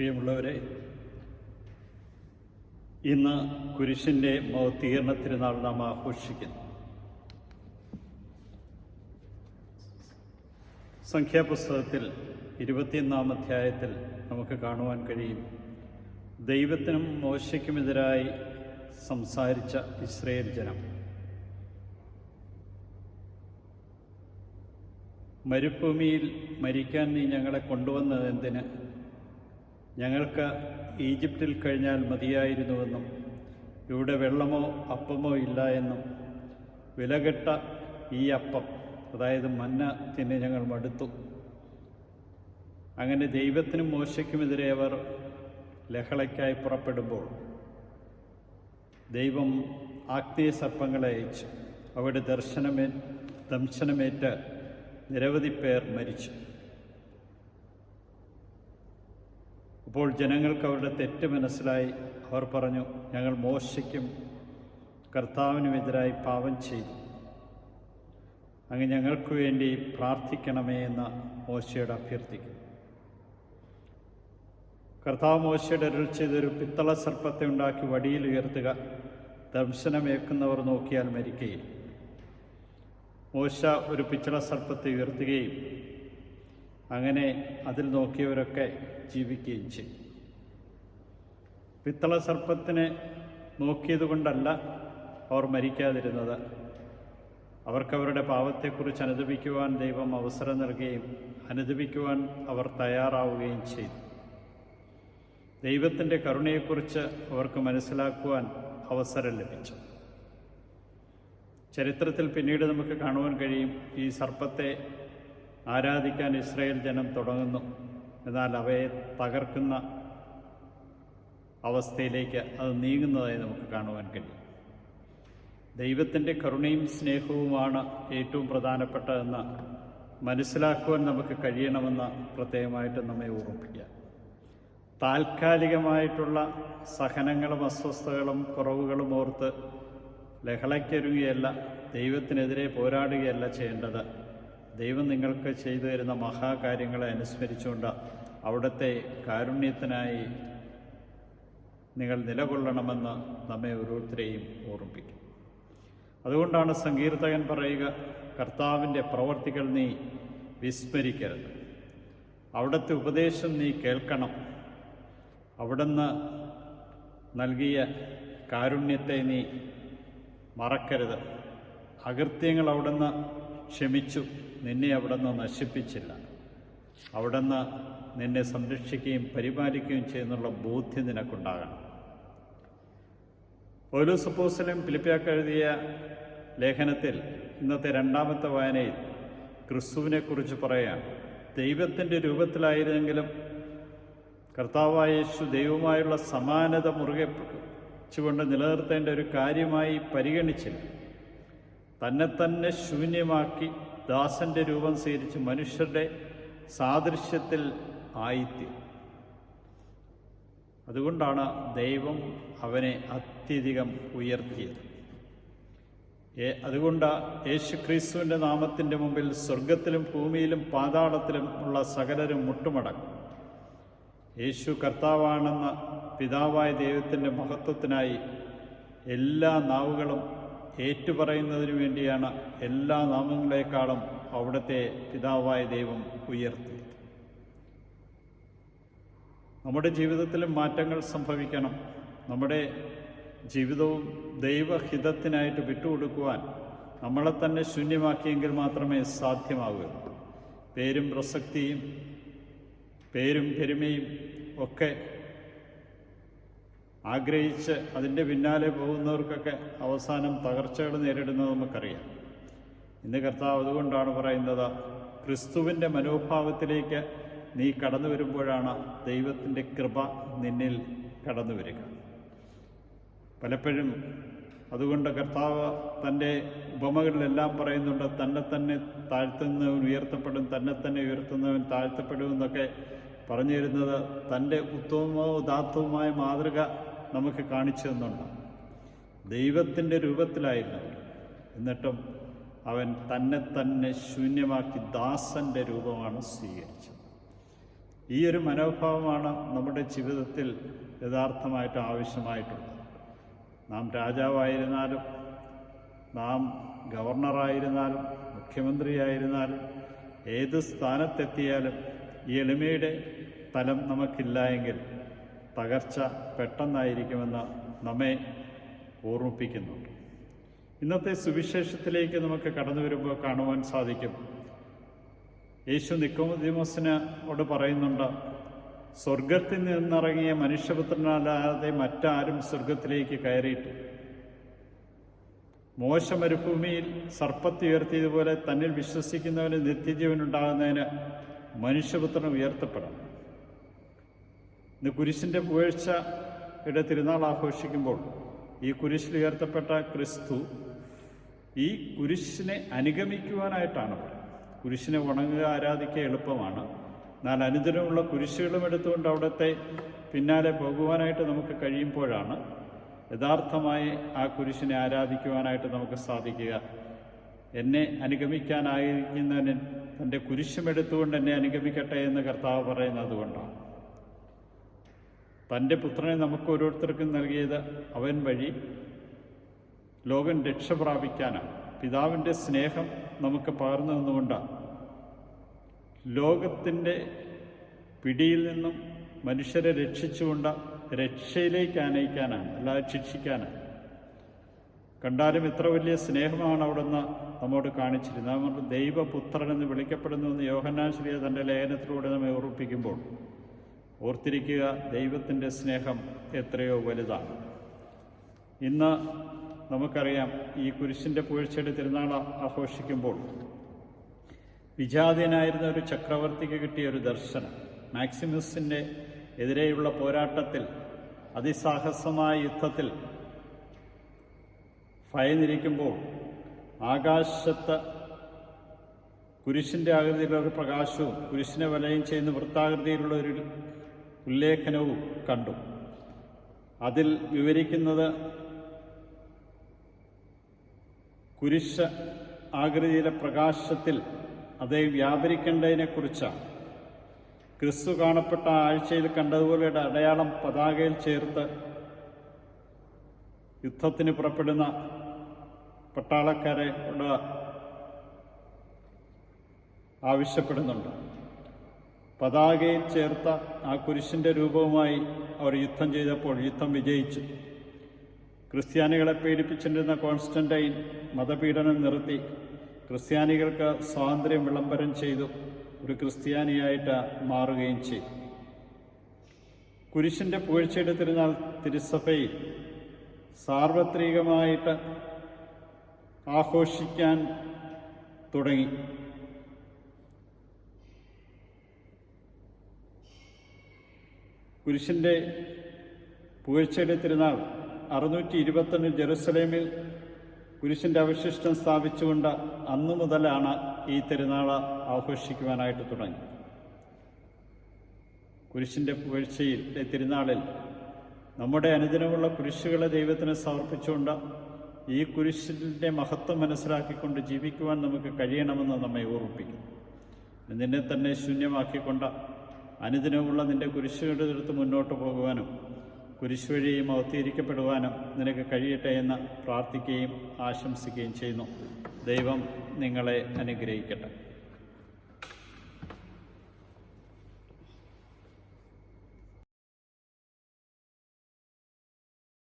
പ്രിയമുള്ളവരെ ഇന്ന് കുരിശിന്റെ മൗത്തീകരണ തിരുനാൾ നാം ആഘോഷിക്കുന്നു. സംഖ്യാപുസ്തകത്തിൽ ഇരുപത്തിയൊന്നാം അധ്യായത്തിൽ നമുക്ക് കാണുവാൻ കഴിയും. ദൈവത്തിനും മോശയ്ക്കുമെതിരായി സംസാരിച്ച ഇസ്രയേൽ ജനം. മരുഭൂമിയിൽ മരിക്കാൻ നീ ഞങ്ങളെ കൊണ്ടുവന്നത് എന്തിന് ഞങ്ങൾക്ക് ഈജിപ്തിൽ കഴിഞ്ഞാൽ മതിയായിരുന്നുവെന്നും ഇവിടെ വെള്ളമോ അപ്പമോ ഇല്ല എന്നും. വിലകെട്ട ഈ അപ്പം അതായത് മന്ന തിന്നെ ഞങ്ങൾ മടുത്തു. അങ്ങനെ ദൈവത്തിനും മോശയ്ക്കുമെതിരെ അവർ ലഹളയ്ക്കായി പുറപ്പെടുമ്പോൾ ദൈവം ആഗ്നേയ സർപ്പങ്ങളെ അയച്ചു. അവിടെ ദർശനമേ ദംശനമേറ്റ് നിരവധി പേർ മരിച്ചു. അപ്പോൾ ജനങ്ങൾക്ക് അവരുടെ തെറ്റ് മനസ്സിലായി. അവർ പറഞ്ഞു ഞങ്ങൾ മോശയ്ക്കും കർത്താവിനുമെതിരായി പാപം ചെയ്തു. അങ്ങ് ഞങ്ങൾക്ക് വേണ്ടി പ്രാർത്ഥിക്കണമേ എന്ന മോശയുടെ അഭ്യർത്ഥിക്കും കർത്താവ് മോശയുടെ അരുൾ ചെയ്തൊരു പിത്തള സർപ്പത്തെ ഉണ്ടാക്കി വടിയിൽ ഉയർത്തുക. ദംശനമേക്കുന്നവർ നോക്കിയാൽ മരിക്കുകയും മോശ ഒരു പിച്ചള സർപ്പത്തെ ഉയർത്തുകയും അങ്ങനെ അതിൽ നോക്കിയവരൊക്കെ ജീവിക്കുകയും ചെയ്യും. പിത്തള സർപ്പത്തിനെ നോക്കിയതുകൊണ്ടല്ല അവർ മരിക്കാതിരുന്നത്. അവർക്കവരുടെ പാവത്തെക്കുറിച്ച് അനുദപിക്കുവാൻ ദൈവം അവസരം നൽകുകയും അനുദപിക്കുവാൻ അവർ തയ്യാറാവുകയും ചെയ്തു. ദൈവത്തിന്റെ കരുണയെക്കുറിച്ച് അവർക്ക് മനസ്സിലാക്കുവാൻ അവസരം ലഭിച്ചു. ചരിത്രത്തിൽ പിന്നീട് നമുക്ക് കാണുവാൻ കഴിയും ഈ സർപ്പത്തെ ആരാധിക്കാൻ ഇസ്രായേൽ ജനം തുടങ്ങുന്നു. എന്നാൽ അവയെ തകർക്കുന്ന അവസ്ഥയിലേക്ക് അത് നീങ്ങുന്നതായി നമുക്ക് കാണുവാൻ കഴിയും. ദൈവത്തിന്റെ കരുണയും സ്നേഹവുമാണ് ഏറ്റവും പ്രധാനപ്പെട്ടതെന്ന് മനസ്സിലാക്കുവാൻ നമുക്ക് കഴിയണമെന്ന് പ്രത്യേകമായിട്ട് നമ്മെ ഓർമ്മിപ്പിക്കുക. താൽക്കാലികമായിട്ടുള്ള സഹനങ്ങളും അസ്വസ്ഥതകളും കുറവുകളും ഓർത്ത് ലഹളയ്ക്കൊരുങ്ങുകയല്ല ദൈവത്തിനെതിരെ പോരാടുകയല്ല ചെയ്യേണ്ടത്. ദൈവം നിങ്ങൾക്ക് ചെയ്തു തരുന്ന മഹാകാര്യങ്ങളെ അനുസ്മരിച്ചുകൊണ്ട് അവിടുത്തെ കാരുണ്യത്തിനായി നിങ്ങൾ നിലകൊള്ളണമെന്ന് നമ്മെ ഓരോരുത്തരെയും ഓർമ്മിപ്പിക്കും. അതുകൊണ്ടാണ് സങ്കീർത്തകൻ പറയുക കർത്താവിന്റെ പ്രവർത്തികൾ നീ വിസ്മരിക്കരുത്. അവിടുത്തെ ഉപദേശം നീ കേൾക്കണം. അവിടുന്ന് നൽകിയ കാരുണ്യത്തെ നീ മറക്കരുത്. അകൃത്യങ്ങൾ അവിടുന്ന് ക്ഷമിച്ചു. നിന്നെ അവിടുന്ന് നശിപ്പിച്ചില്ല. അവിടുന്ന് നിന്നെ സംരക്ഷിക്കുകയും പരിപാലിക്കുകയും ചെയ്യുന്നുള്ള ബോധ്യം നിനക്കുണ്ടാകണം. ഓരോ സപ്പോസിലും പിലിപ്പിയാക്കെഴുതിയ ലേഖനത്തിൽ ഇന്നത്തെ രണ്ടാമത്തെ വായനയിൽ ക്രിസ്തുവിനെക്കുറിച്ച് പറയാം ദൈവത്തിന്റെ രൂപത്തിലായിരുന്നെങ്കിലും കർത്താവായ യേശു ദൈവവുമായുള്ള സമാനത മുറുകെ ച്ചുകൊണ്ട് നിലനിർത്തേണ്ട ഒരു കാര്യമായി പരിഗണിച്ചില്ല. തന്നെ തന്നെ ശൂന്യമാക്കി ദാസന്റെ രൂപം സ്വീകരിച്ച് മനുഷ്യരുടെ സാദൃശ്യത്തിൽ ആയിത്തീരും അതുകൊണ്ടാണ് ദൈവം അവനെ അത്യധികം ഉയർത്തിയത്. അതുകൊണ്ട് യേശു ക്രിസ്തുവിന്റെ നാമത്തിന്റെ മുമ്പിൽ സ്വർഗത്തിലും ഭൂമിയിലും പാതാളത്തിലും ഉള്ള സകലരും മുട്ടുമടക്കും. യേശു കർത്താവാണെന്ന പിതാവായ ദൈവത്തിന്റെ മഹത്വത്തിനായി എല്ലാ നാവുകളും ഏറ്റുപറയുന്നതിനു വേണ്ടിയാണ് എല്ലാ നാമങ്ങളെക്കാളും അവിടുത്തെ പിതാവായ ദൈവം ഉയർത്തിയത്. നമ്മുടെ ജീവിതത്തിലും മാറ്റങ്ങൾ സംഭവിക്കണം. നമ്മുടെ ജീവിതവും ദൈവഹിതത്തിനായിട്ട് വിട്ടുകൊടുക്കുവാൻ നമ്മളെ തന്നെ ശൂന്യമാക്കിയെങ്കിൽ മാത്രമേ സാധ്യമാകൂ. പേരും പ്രസക്തിയും പേരും പെരുമയും ഒക്കെ ആഗ്രഹിച്ച് അതിന്റെ പിന്നാലെ പോകുന്നവർക്കൊക്കെ അവസാനം തകർച്ചകൾ നേരിടുന്നത് നമുക്കറിയാം. ഇന്ന് കർത്താവ് അതുകൊണ്ടാണ് പറയുന്നത് ക്രിസ്തുവിന്റെ മനോഭാവത്തിലേക്ക് നീ കടന്നു വരുമ്പോഴാണ് ദൈവത്തിന്റെ കൃപ നിന്നിൽ കടന്നു വരിക. പലപ്പോഴും അതുകൊണ്ട് കർത്താവ് തന്റെ ഉപമകളിലെല്ലാം പറയുന്നുണ്ട് തന്നെ തന്നെ താഴ്ത്തുന്നവൻ ഉയർത്തപ്പെടും തന്നെ തന്നെ ഉയർത്തുന്നവൻ താഴ്ത്തപ്പെടും എന്നൊക്കെ പറഞ്ഞു തരുന്നത് തന്റെ ഉത്തമവും ഉദാത്തവുമായ മാതൃക നമുക്ക് കാണിച്ചു തന്നുണ്ട്. ദൈവത്തിന്റെ രൂപത്തിലായിരുന്നു എന്നിട്ടും അവൻ തന്നെ തന്നെ ശൂന്യമാക്കി ദാസന്റെ രൂപമാണ് സ്വീകരിച്ചത്. ഈ ഒരു മനോഭാവമാണ് നമ്മുടെ ജീവിതത്തിൽ യഥാർത്ഥമായിട്ട് ആവശ്യമായിട്ടുള്ളത്. നാം രാജാവായിരുന്നാലും നാം ഗവർണറായിരുന്നാലും മുഖ്യമന്ത്രിയായിരുന്നാലും ഏത് സ്ഥാനത്തെത്തിയാലും ഈ എളിമയുടെ തലം നമുക്കില്ല എങ്കിൽ തകർച്ച പെട്ടെന്നായിരിക്കുമെന്ന് നമ്മെ ഓർമ്മിപ്പിക്കുന്നുണ്ട് ഇന്നത്തെ സുവിശേഷത്തിലേക്ക് നമുക്ക് കടന്നു വരുമ്പോൾ കാണുവാൻ സാധിക്കും. യേശു നിക്കോദിമോസിനോട് പറയുന്നുണ്ട് സ്വർഗത്തിൽ നിന്നിറങ്ങിയ മനുഷ്യപുത്രനല്ലാതെ മറ്റാരും സ്വർഗത്തിലേക്ക് കയറിയിട്ട് മോശ മരുഭൂമിയിൽ സർപ്പത്തി ഉയർത്തിയതുപോലെ തന്നിൽ വിശ്വസിക്കുന്നവന് നിത്യജീവൻ ഉണ്ടാകുന്നതിന് മനുഷ്യപുത്രൻ ഉയർത്തപ്പെടണം. ഇന്ന് കുരിശിന്റെ പുകഴ്ചയുടെ തിരുനാൾ ആഘോഷിക്കുമ്പോൾ ഈ കുരിശിൽ ഉയർത്തപ്പെട്ട ക്രിസ്തു ഈ കുരിശിനെ അനുഗമിക്കുവാനായിട്ടാണ് കുരിശിനെ ഉണങ്ങുക ആരാധിക്കുക എളുപ്പമാണ്. എന്നാൽ അനുദിനമുള്ള കുരിശുകളും എടുത്തുകൊണ്ട് അവിടുത്തെ പിന്നാലെ പോകുവാനായിട്ട് നമുക്ക് കഴിയുമ്പോഴാണ് യഥാർത്ഥമായി ആ കുരിശിനെ ആരാധിക്കുവാനായിട്ട് നമുക്ക് സാധിക്കുക. എന്നെ അനുഗമിക്കാനായിരിക്കുന്നവന് തന്റെ കുരിശുമെടുത്തുകൊണ്ട് എന്നെ അനുഗമിക്കട്ടെ എന്ന് കർത്താവ് പറയുന്നത് കൊണ്ടാണ്. തന്റെ പുത്രനെ നമുക്ക് ഓരോരുത്തർക്കും നൽകിയത് അവൻ വഴി ലോകം രക്ഷ പ്രാപിക്കാനാണ്. പിതാവിന്റെ സ്നേഹം നമുക്ക് പകർന്നു നിന്നുകൊണ്ടാണ് ലോകത്തിന്റെ പിടിയിൽ നിന്നും മനുഷ്യരെ രക്ഷിച്ചുകൊണ്ട് രക്ഷയിലേക്ക് ആനയിക്കാനാണ് അല്ലാതെ ശിക്ഷിക്കാനാണ്. കണ്ടാലും ഇത്ര വലിയ സ്നേഹമാണ് അവിടുന്ന് നമ്മോട് കാണിച്ചിരുന്നത്. നമ്മൾ ദൈവപുത്രൻ എന്ന് വിളിക്കപ്പെടുന്നു എന്ന് യോഹന്നാൻ ശ്രീ തന്റെ ലേഖനത്തിലൂടെ നമ്മെ ഓർമ്മിപ്പിക്കുമ്പോൾ ഓർത്തിരിക്കുക ദൈവത്തിന്റെ സ്നേഹം എത്രയോ വലുതാണ്. ഇന്ന് നമുക്കറിയാം ഈ കുരിശിന്റെ പുകഴ്ചയുടെ തിരുനാൾ ആഘോഷിക്കുമ്പോൾ വിജാതീയനായിരുന്ന ഒരു ചക്രവർത്തിക്ക് കിട്ടിയ ഒരു ദർശനം. മാക്സിമസിന്റെ എതിരെയുള്ള പോരാട്ടത്തിൽ അതിസാഹസമായ യുദ്ധത്തിൽ ഭയന്നിരിക്കുമ്പോൾ ആകാശത്ത് കുരിശിന്റെ ആകൃതിയിലുള്ള ഒരു പ്രകാശവും കുരിശിനെ വലയം ചെയ്യുന്ന വൃത്താകൃതിയിലുള്ള ഒരു ഉല്ലേഖനവും കണ്ടു. അതിൽ വിവരിക്കുന്നത് കുരിശ ആകൃതിയിലെ പ്രകാശത്തിൽ അതേ വ്യാപരിക്കേണ്ടതിനെക്കുറിച്ചാണ്. ക്രിസ്തു കാണപ്പെട്ട ആഴ്ചയിൽ കണ്ടതുപോലെയുടെ അടയാളം പതാകയിൽ ചേർത്ത് യുദ്ധത്തിന് പുറപ്പെടുന്ന പട്ടാളക്കാരോട് ആവശ്യപ്പെടുന്നുണ്ട്. പതാകയിൽ ചേർത്ത ആ കുരിശിന്റെ രൂപവുമായി അവർ യുദ്ധം ചെയ്തപ്പോൾ യുദ്ധം വിജയിച്ചു. ക്രിസ്ത്യാനികളെ പീഡിപ്പിച്ചിരുന്ന കോൺസ്റ്റന്റൈൻ മതപീഡനം നിർത്തി. ക്രിസ്ത്യാനികൾക്ക് സ്വാതന്ത്ര്യം വിളംബരം ചെയ്തു. ഒരു ക്രിസ്ത്യാനിയായിട്ട് മാറുകയും ചെയ്തു. കുരിശിന്റെ പുകഴ്ചയുടെ തിരുനാൾ തിരുസഭയിൽ സാർവത്രികമായിട്ട് ആഘോഷിക്കാൻ തുടങ്ങി. കുരിശിന്റെ പുകഴ്ചയുടെ തിരുനാൾ അറുന്നൂറ്റി ഇരുപത്തൊന്നിൽ ജെറുസലേമിൽ കുരിശിന്റെ അവശിഷ്ടം സ്ഥാപിച്ചുകൊണ്ട് അന്നു മുതലാണ് ഈ തിരുനാൾ ആഘോഷിക്കുവാനായിട്ട് തുടങ്ങി. കുരിശിന്റെ പുകഴ്ചയിലെ തിരുനാളിൽ നമ്മുടെ അനുദിനമുള്ള കുരിശുകളെ ദൈവത്തിന് സമർപ്പിച്ചുകൊണ്ട് ഈ കുരിശിന്റെ മഹത്വം മനസ്സിലാക്കിക്കൊണ്ട് ജീവിക്കുവാൻ നമുക്ക് കഴിയണമെന്ന് നമ്മെ ഓർമ്മിപ്പിക്കും നിന്നെ തന്നെ ശൂന്യമാക്കിക്കൊണ്ട് അനുദിനമുള്ള നിന്റെ കുരിശുകളുടെ എടുത്ത് മുന്നോട്ട് പോകുവാനും കുരിശ് വഴിയും അവതീകരിക്കപ്പെടുവാനും നിനക്ക് കഴിയട്ടെ എന്ന് പ്രാർത്ഥിക്കുകയും ആശംസിക്കുകയും ചെയ്യുന്നു. ദൈവം നിങ്ങളെ അനുഗ്രഹിക്കട്ടെ.